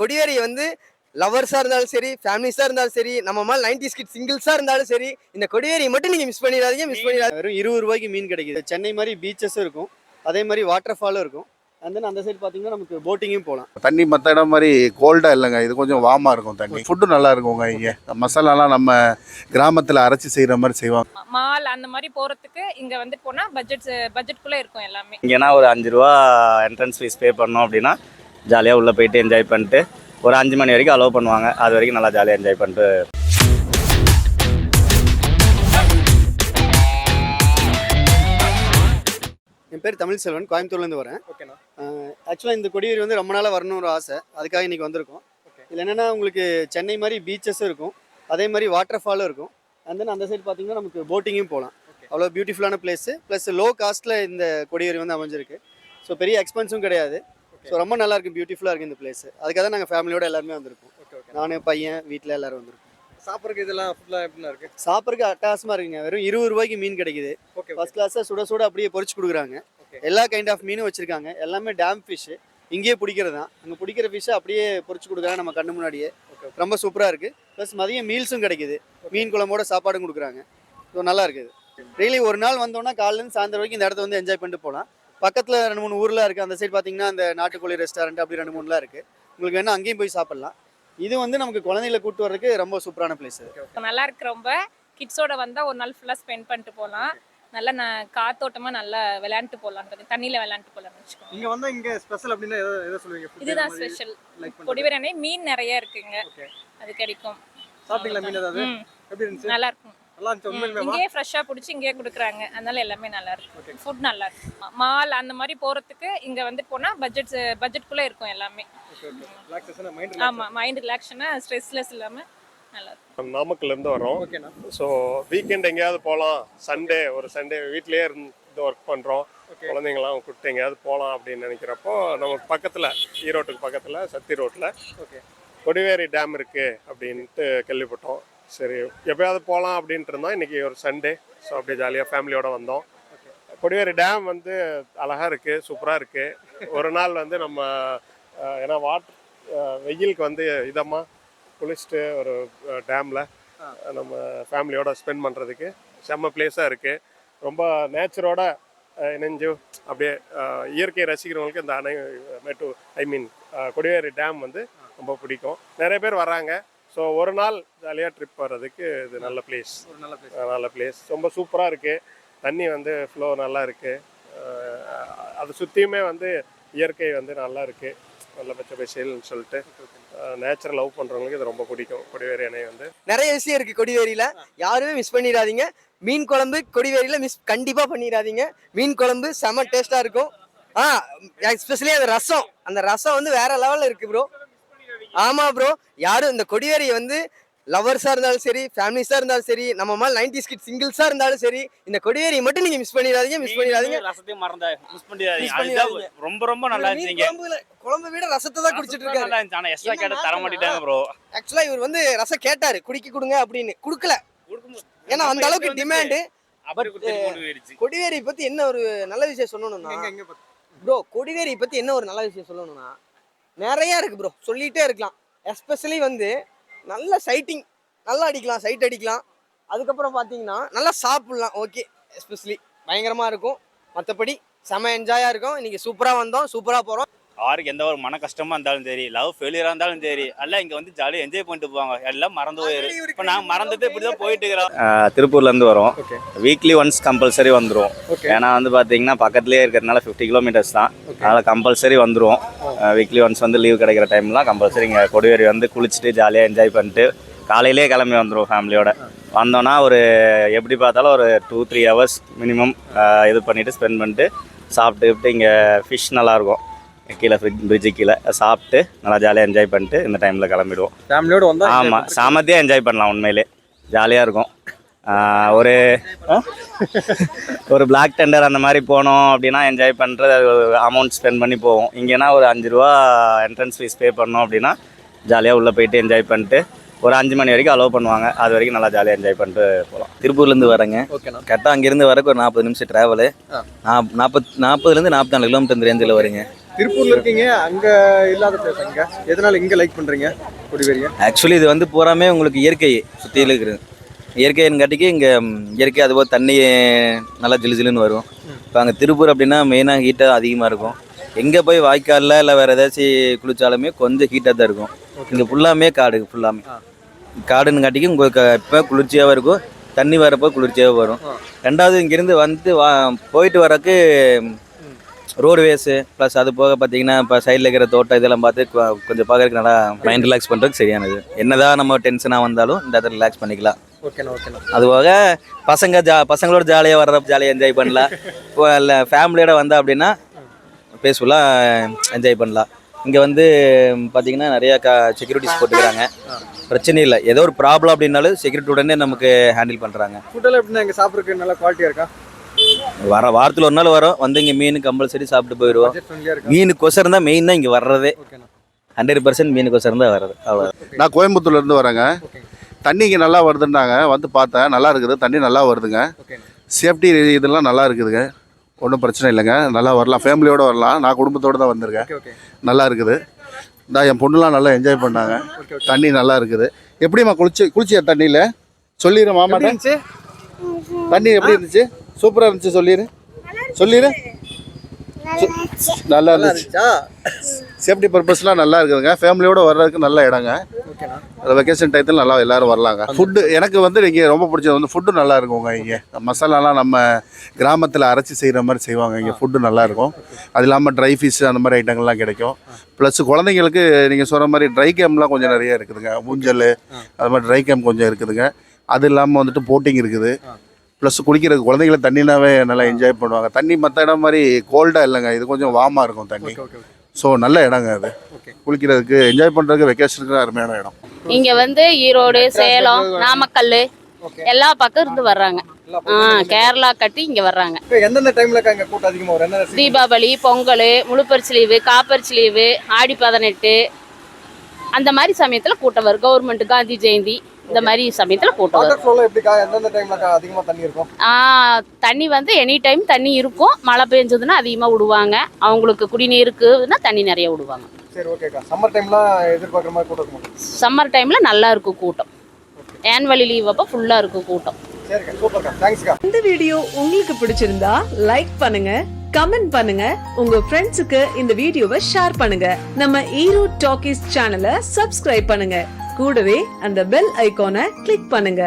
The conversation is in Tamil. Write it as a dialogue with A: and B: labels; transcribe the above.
A: கொடிவேரி வந்து லவர்ஸாக இருந்தாலும் சரி ஃபேமிலிஸாக இருந்தாலும் சரி நம்ம மாதிரி நைன்டி ஸ்கிட் சிங்கிள்ஸாக இருந்தாலும் சரி இந்த கொடிவேரியை மட்டும் நீங்கள் மிஸ் பண்ணிடாதீங்க மிஸ் பண்ணிடாதீங்க.
B: வெறும் இருபது ரூபாய்க்கு மீன் கிடைக்குது. சென்னை மாதிரி பீச்சஸும் இருக்கும். அதே மாதிரி வாட்டர் ஃபாலும் இருக்கும் then அந்த சைடு பார்த்தீங்கன்னா நமக்கு போட்டிங்கும் போகலாம்.
C: தண்ணி மற்ற இடம் மாதிரி கோல்டாக இல்லைங்க. இது கொஞ்சம் வார்மாக இருக்கும் தண்ணி. ஃபுட்டு நல்லா இருக்குங்க இங்கே. மசாலாலாம் நம்ம கிராமத்தில் அரைச்சி செய்கிற மாதிரி செய்வாங்க.
D: மால் அந்த மாதிரி போகிறதுக்கு இங்கே வந்துட்டு போனால் பட்ஜெட் பட்ஜெட்குள்ளே இருக்கும் எல்லாமே.
E: இங்கேனா ஒரு அஞ்சு ரூபா என்ட்ரன்ஸ் ஃபீஸ் பே பண்ணோம் அப்படின்னா ஜாலியாக உள்ளே போயிட்டு என்ஜாய் பண்ணிட்டு ஒரு அஞ்சு மணி வரைக்கும் அலோவ் பண்ணுவாங்க. அது வரைக்கும் நல்லா ஜாலியாக என்ஜாய் பண்ணிட்டு.
B: என் பேர் தமிழ் செல்வன் கோயம்புத்தூர்லேருந்து வரேன்.
A: ஓகேண்ணா
B: ஆக்சுவலாக இந்த கொடிவேரி வந்து ரொம்ப நாளாக வரணும்னு ஒரு ஆசை. அதுக்காக இன்றைக்கி வந்திருக்கோம். இதில் என்னென்னா உங்களுக்கு சென்னை மாதிரி பீச்சஸும் இருக்கும். அதே மாதிரி வாட்டர் ஃபாலும் இருக்கும். And then அந்த சைடு பார்த்தீங்கன்னா நமக்கு போட்டிங்கும் போகலாம் அவ்வளோ பியூட்டிஃபுல்லான பிளேஸு ப்ளஸ் லோ காஸ்ட்டில் இந்த கொடிவேரி வந்து அமைஞ்சிருக்கு. ஸோ பெரிய எக்ஸ்பென்ஸும் கிடையாது. ஸோ ரொம்ப நல்லா இருக்கு பியூட்டிஃபுல்லாக இருக்குது இந்த பிளேஸ் அதுக்காக தான் நாங்கள் ஃபேமிலியோட எல்லாருமே வந்திருக்கோம்.
A: ஓகே ஓகே
B: நான் பையன் வீட்டில் எல்லாரும் வந்திருக்கோம்.
A: சாப்பிட்றதுக்கு இதெல்லாம் ஃபுல்லாக எப்படிண்ணா இருக்கு?
B: சாப்பிட்றதுக்கு அட்டகாசமாக இருக்குங்க. வெறும் இருபது ரூபாய்க்கு மீன் கிடைக்குது.
A: ஓகே
B: ஃபர்ஸ்ட் கிளாஸாக சுட சுட அப்படியே பொரிச்சு கொடுக்குறாங்க. எல்லா கைண்ட் ஆஃப் மீனும் வச்சிருக்காங்க. எல்லாமே டேம் ஃபிஷ்ஷு இங்கேயே பிடிக்கிறது தான். அங்கே பிடிக்கிற ஃபிஷ்ஷை அப்படியே பொரிச்சு கொடுக்குறாங்க நம்ம கண்ணு முன்னாடியே. ரொம்ப சூப்பராக இருக்குது ப்ளஸ் மதியம் மீல்ஸும் கிடைக்குது. மீன் குழம்போட சாப்பாடும் கொடுக்குறாங்க. ஸோ நல்லா இருக்குது டெய்லி ஒரு நாள் வந்தோம்னா காலையிலேருந்து சாயந்தரம் வரைக்கும் இந்த இடத்த வந்து என்ஜாய் பண்ணிட்டு போகலாம். பக்கத்தில் ரெண்டு மூணு ஊரில் இருக்குது அந்த சைடு பார்த்தீங்கன்னா அந்த நாட்டுக்கோழி ரெஸ்டாரண்ட் அப்படி ரெண்டு மூணுலாம் இருக்குது உங்களுக்கு வேணால் அங்கேயும் போய் சாப்பிட்லாம். இது வந்து நமக்கு குழந்தைகளை கூட்டு வர்றதுக்கு ரொம்ப சூப்பரான பிளேஸ்
D: நல்லா இருக்கு ரொம்ப கிட்ஸோட வந்தால் ஒரு நாள் ஃபுல்லாக ஸ்பெண்ட் பண்ணிட்டு போகலாம் நல்லா நான் காத்தோட்டமாக நல்லா விளையாண்டுட்டு போகலாம் தண்ணியில் விளையாண்டுட்டு போகலாம்னு வச்சுக்கோங்க.
A: இங்கே வந்தால் இங்கே ஸ்பெஷல் அப்படின்னா எதை சொல்லுவீங்க?
D: இதுதான் ஸ்பெஷல் அணை மீன் நிறைய இருக்குங்க. அது கிடைக்கும்.
A: சாப்பிட்டீங்களா மீன் ஏதாவது?
D: நல்லா இருக்கும்.
A: நல்லா இருந்துச்சு உண்மையிலுமே.
D: இங்கேயே ஃப்ரெஷ்ஷாக பிடிச்சி இங்கேயே கொடுக்குறாங்க. அதனால எல்லாமே நல்லா இருக்கும் ஃபுட் நல்லா இருக்கும் மால் அந்த மாதிரி போகிறதுக்கு இங்கே வந்து போனால் பட்ஜெட் பட்ஜெட்குள்ளே இருக்கும் எல்லாமே. ஆமாம் மைண்ட் ரிலாக்ஷனாக ஸ்ட்ரெஸ்லெஸ் இல்லாமல் நல்லா
F: நாமக்கல்லேருந்து வரோம். ஸோ வீக்கெண்ட் எங்கேயாவது போகலாம் சண்டே ஒரு சண்டே வீட்லேயே இருந்து ஒர்க் பண்ணுறோம். குழந்தைங்களாம் கூப்பிட்டு எங்கேயாவது போகலாம் அப்படின்னு நினைக்கிறப்போ நமக்கு பக்கத்தில் ஈரோட்டுக்கு பக்கத்தில் சத்தி ரோட்டில்
A: ஓகே
F: கொடிவேரி டேம் இருக்குது அப்படின்ட்டு கேள்விப்பட்டோம். சரி எப்பயாவது போகலாம் அப்படின்ட்டு இருந்தோம் இன்றைக்கி ஒரு சண்டே ஸோ அப்படியே ஜாலியாக ஃபேமிலியோடு வந்தோம். கொடிவேரி டேம் வந்து அழகாக இருக்குது சூப்பராக இருக்குது ஒரு நாள் வந்து நம்ம ஏன்னா வாட் வெயிலுக்கு வந்து இதமாக குளிச்சுட்டு ஒரு டேமில் நம்ம ஃபேமிலியோட ஸ்பெண்ட் பண்ணுறதுக்கு செம்ம பிளேஸாக இருக்குது ரொம்ப நேச்சரோட இணைஞ்சு அப்படியே இயற்கை இயற்கையை ரசிக்கிறவங்களுக்கு இந்த அணை மேட்டு ஐ மீன் கொடிவேரி டேம் வந்து ரொம்ப பிடிக்கும். நிறைய பேர் வராங்க ஸோ ஒரு நாள் ஜாலியாக ட்ரிப் வர்றதுக்கு இது நல்ல பிளேஸ்
A: ஒரு நல்ல பிளேஸ்
F: நல்ல பிளேஸ் ரொம்ப சூப்பராக இருக்குது தண்ணி வந்து ஃப்ளோ நல்லா இருக்குது அதை சுற்றியுமே வந்து இயற்கை வந்து நல்லா இருக்குது நல்ல பச்சை பசேல்னு சொல்லிட்டு நேச்சர் லவ் பண்ணுறவங்களுக்கு இது ரொம்ப பிடிக்கும். கொடிவேரி அணை வந்து.
A: நிறைய விஷயம் இருக்கு கொடிவேரியில. யாருமே மிஸ் பண்ணிடாதீங்க. மீன் குழம்பு கொடிவேரியில மிஸ் கண்டிப்பா பண்ணிடாதீங்க. மீன் குழம்பு செம டேஸ்டா இருக்கும். ஆ எஸ்பெஷலி அந்த ரசம். அந்த ரசம் வந்து வேற லெவல்ல இருக்கு ப்ரோ ஆமா ப்ரோ யாரும் இந்த கொடிவேரியை வந்து லவர்ஸா இருந்தாலும் சரி ஃபேமிலிஸா இருந்தாலும் சரி நம்ம மாதிரி நைன்டி ஸ்கிட் சிங்கிள்ஸா இருந்தாலும் சரி இந்த கொடிவேரியை மட்டும் நீங்க மிஸ் பண்ணிடாதீங்க மிஸ் பண்ணிடாதீங்க.
G: ரசத்தையும் மறந்தா மிஸ் பண்ணிடாதீங்க. ரொம்ப ரொம்ப நல்லா
A: குழம்புல குழம்பு விட ரசத்தை தான் குடிச்சிட்டு இருக்காரு.
G: நல்லா இருந்துச்சு. ஆனா எக்ஸ்ட்ரா கேட்ட தர மாட்டேட்டாங்க ப்ரோ
A: ஆக்சுவலா இவர் வந்து ரசம் கேட்டாரு குடிக்க கொடுங்க அப்படின்னு. குடுக்கல. ஏன்னா அந்த அளவுக்கு டிமாண்டு
G: போயிடுச்சு
A: கொடிவேரி பத்தி என்ன ஒரு நல்ல விஷயம் சொல்லணும்னா ப்ரோ கொடிவேரி பத்தி என்ன ஒரு நல்ல விஷயம் சொல்லணும்னா நிறைய இருக்குது ப்ரோ சொல்லிகிட்டே இருக்கலாம். எஸ்பெஷலி வந்து நல்ல சைட்டிங் நல்லா அடிக்கலாம் சைட் அடிக்கலாம். அதுக்கப்புறம் பார்த்தீங்கன்னா நல்லா சாப்பிட்லாம். ஓகே எஸ்பெஷலி பயங்கரமாக இருக்கும். மற்றபடி செம என்ஜாயாக இருக்கும். இன்றைக்கி சூப்பராக வந்தோம். சூப்பராக போகிறோம்
G: யாருக்கு எந்த ஒரு மன கஷ்டமா இருந்தாலும் சரி லவ் ஃபெயிலியரா இருந்தாலும் சரி எல்லாம் இங்க வந்து ஜாலியா என்ஜாய் பண்ணிட்டு போவாங்க. எல்லாம் மறந்து போயிரு இப்ப நாங்க மறந்துட்டு இப்படிதான் போயிட்டு இருக்கிறோம்
E: ஆஹ் திருப்பூர்லேருந்து வரோம். வீக்லி ஒன்ஸ் கம்பல்சரி வந்துடும் ஏன்னா வந்து பார்த்தீங்கன்னா பக்கத்துலேயே இருக்கிறதுனால ஃபிஃப்டி கிலோமீட்டர்ஸ் தான். அதனால் கம்பல்சரி வந்துடுவோம் வீக்லி ஒன்ஸ் வந்து லீவ் கிடைக்கிற டைம்லாம் கம்பல்சரி இங்கே கொடிவேரி வந்து குளிச்சுட்டு ஜாலியாக என்ஜாய் பண்ணிட்டு காலையிலே கிளம்பி வந்துடுவோம் ஃபேமிலியோட வந்தோன்னா ஒரு எப்படி பார்த்தாலும் ஒரு டூ த்ரீ ஹவர்ஸ் மினிமம் இது பண்ணிவிட்டு ஸ்பெண்ட் பண்ணிட்டு சாப்பிட்டு இங்கே ஃபிஷ் நல்லாயிருக்கும் கீழே பிரிட்ஜு கீழே. சாப்பிட்டு நல்லா ஜாலியாக என்ஜாய் பண்ணிட்டு இந்த டைமில் கிளம்பிடுவோம்.
A: ஃபேமிலியோட வந்தா
E: ஆமாம் சாமத்தியாக என்ஜாய் பண்ணலாம் உண்மையிலே. ஜாலியாக இருக்கும். ஒரு? ஒரு பிளாக் டெண்டர் அந்த மாதிரி போனோம் அப்படின்னா என்ஜாய் பண்ணுறது அமௌண்ட் ஸ்பெண்ட் பண்ணி போவோம். இங்கேனா ஒரு அஞ்சு ரூபா என்ட்ரன்ஸ் ஃபீஸ் பே பண்ணோம் அப்படின்னா ஜாலியாக உள்ளே போயிட்டு என்ஜாய் பண்ணிட்டு ஒரு அஞ்சு மணி வரைக்கும் அலோவ் பண்ணுவாங்க. அது வரைக்கும் நல்லா ஜாலியாக என்ஜாய் பண்ணிட்டு போகலாம்.
H: திருப்பூர்லேருந்து வரேங்க. கரெக்டாக அங்கேருந்து வரக்கு ஒரு நாற்பது நிமிஷம் ட்ராவலு. நாற்பத் நாற்பதுலேருந்து நாற்பத்தி நாலு கிலோமீட்டர் இந்த ரேஞ்சில் வருங்க.
B: திருப்பூர்ல இருக்கீங்க அங்க இல்லாத பிளேஸ் அங்க. எதனால இங்க லைக் பண்றீங்க கொடிவேரியை
H: ஆக்சுவலி இது வந்து பூராமே உங்களுக்கு இயற்கை சுற்றியில் இருக்குது. இயற்கையின்காட்டிக்கு இங்கே இயற்கை அதுபோல் தண்ணி நல்லா ஜிலு ஜிலுன்னு வரும். இப்போ அங்கே திருப்பூர் அப்படின்னா மெயினாக ஹீட்டாக அதிகமாக இருக்கும். எங்கே போய் வாய்க்காலில் இல்லை வேறு ஏதாச்சும் குளிச்சாலுமே கொஞ்சம் ஹீட்டாக தான் இருக்கும். இங்கே ஃபுல்லாமே காடு ஃபுல்லாமே காடுன்னு காட்டிக்கு உங்களுக்கு இப்போ குளிர்ச்சியாகவும் இருக்கும். தண்ணி வரப்போ குளிர்ச்சியாகவும் வரும். ரெண்டாவது இங்கேருந்து வந்து வா போயிட்டு வரக்கு ரோடுவேஸு ப்ளஸ் அது போக பார்த்தீங்கன்னா இப்போ சைடில் இருக்கிற தோட்டம் இதெல்லாம் பார்த்து கொஞ்சம் பார்க்கறதுக்கு நல்லா மைண்ட் ரிலாக்ஸ் பண்ணுறதுக்கு சரியானது. என்னதான் நம்ம டென்ஷனாக வந்தாலும் இந்த இடத்துல ரிலாக்ஸ் பண்ணிக்கலாம்.
B: ஓகேண்ணா ஓகேண்ணா
H: அது போக பசங்க ஜா பசங்களோட ஜாலியாக வர்ற ஜாலியாக என்ஜாய் பண்ணலாம். இப்போ இல்லை ஃபேமிலியோட வந்தா அப்படின்னா பீஸ்ஃபுல்லாக என்ஜாய் பண்ணலாம். இங்கே வந்து பார்த்தீங்கன்னா நிறையா க செக்யூரிட்டிஸ் போட்டுக்கிறாங்க. பிரச்சனை இல்லை. ஏதோ ஒரு ப்ராப்ளம் அப்படின்னாலும் செக்யூரிட்டி உடனே நமக்கு ஹேண்டில் பண்ணுறாங்க
B: ஃபுட்டெல்லாம் எப்படின்னா இங்க சாப்பிட்றதுக்கு நல்ல குவாலிட்டியா இருக்கா?
H: வர வாரத்தில் ஒரு நாள் வரோம். வந்து இங்கே மீன் கம்பல்சரி சாப்பிட்டு போயிடுவோம். மீனுக்கொசரம் தான் மெயின் தான் இங்கே வர்றதே. ஹண்ட்ரட் பர்சன்ட் மீனுக்கொசரம் தான் வர்றது. அவ்வளோ
C: நான் கோயம்புத்தூர்ல இருந்து வரேங்க. தண்ணி இங்கே நல்லா வருதுன்னாங்க. வந்து பார்த்தேன். நல்லா இருக்குது. தண்ணி நல்லா வருதுங்க. சேஃப்டி இதெல்லாம் நல்லா இருக்குதுங்க. ஒன்றும் பிரச்சனை இல்லைங்க. நல்லா வரலாம். ஃபேமிலியோட வரலாம். நான் குடும்பத்தோடு தான் வந்திருக்கேன். நல்லா இருக்குது. நான் என் பொண்ணுலாம் நல்லா என்ஜாய் பண்ணாங்க. தண்ணி நல்லா இருக்குது. எப்படிம்மா குளிச்சு குளிச்சியா தண்ணியில்? சொல்லிடுறேன்
B: எப்படி
C: மாமாட்ட
B: இருந்துச்சு?
C: தண்ணி எப்படி இருந்துச்சு? சூப்பராக இருந்துச்சு சொல்லிடு சொல்லிடு நல்லா இருந்துச்சு. சேஃப்டி பர்பஸ்லாம் நல்லா இருக்குதுங்க. ஃபேமிலியோட வர்றதுக்கு நல்ல இடங்க. வெக்கேஷன் டயத்தில் நல்லா எல்லாரும் வரலாங்க. ஃபுட்டு எனக்கு வந்து இங்கே ரொம்ப பிடிச்சது வந்து ஃபுட்டு நல்லா இருக்குங்க இங்கே. மசாலாலாம் நம்ம கிராமத்தில் அரைச்சி செய்கிற மாதிரி செய்வாங்க இங்கே. ஃபுட்டு நல்லா இருக்கும். அது இல்லாமல் ட்ரை ஃபிஷ் அந்த மாதிரி ஐட்டங்கள்லாம் கிடைக்கும். ப்ளஸ் குழந்தைங்களுக்கு நீங்கள் சொல்கிற மாதிரி ட்ரை கேம்லாம் கொஞ்சம் நிறைய இருக்குதுங்க. ஊஞ்சல் அது மாதிரி ட்ரை கேம் கொஞ்சம் இருக்குதுங்க. அது இல்லாமல் வந்துட்டு போட்டிங் இருக்குது. ப்ளஸ் குளிக்கிறதுக்கு குழந்தைங்கள தண்ணினாவே நல்லா என்ஜாய் பண்ணுவாங்க. தண்ணி மற்ற இடம் மாதிரி கோல்டாக இல்லைங்க. இது கொஞ்சம் வார்மாக இருக்கும் தண்ணி. ஸோ நல்ல இடங்க அது. குளிக்கிறதுக்கு என்ஜாய் பண்ணுறதுக்கு வெக்கேஷனுக்கு அருமையான இடம்.
I: இங்க வந்து ஈரோடு சேலம் நாமக்கல் எல்லா பக்கம் இருந்து வர்றாங்க. ஆ கேரளா கட்டி இங்க வர்றாங்க.
B: எந்தெந்த டைம்ல இங்க கூட்டம் அதிகமாக வரும்? என்ன
I: தீபாவளி பொங்கல் முழுப்பரிசி லீவு காப்பரிசி லீவு ஆடி பதினெட்டு அந்த மாதிரி சமயத்துல கூட்டம் வரும். கவர்மெண்ட் காந்தி ஜெயந்தி. இந்த மாதிரி சமயத்துல வரும்
B: அதிகமாக தண்ணி இருக்கும்?
I: ஆ, தண்ணி வந்து எனி டைம் தண்ணி இருக்கும். மழை பெஞ்சதுன்னா அதிகமாக விடுவாங்க. அவங்களுக்கு குடிநீருக்குன்னா தண்ணி நிறைய விடுவாங்க.
B: சம்மர்
I: டைமில் நல்லா இருக்கும் கூட்டம். ஆனுவலி லீவ் அப்போ ஃபுல்லாக இருக்கும் கூட்டம்.
J: இந்த வீடியோ உங்களுக்கு பிடிச்சிருந்தா லைக் பண்ணுங்க கமெண்ட் பண்ணுங்க உங்க ஃப்ரெண்ட்ஸுக்கு இந்த வீடியோவை ஷேர் பண்ணுங்க. நம்ம ஈரோ டாக்கீஸ் சேனலை சப்ஸ்கிரைப் பண்ணுங்க. கூடவே அந்த பெல் ஐகானை கிளிக் பண்ணுங்க.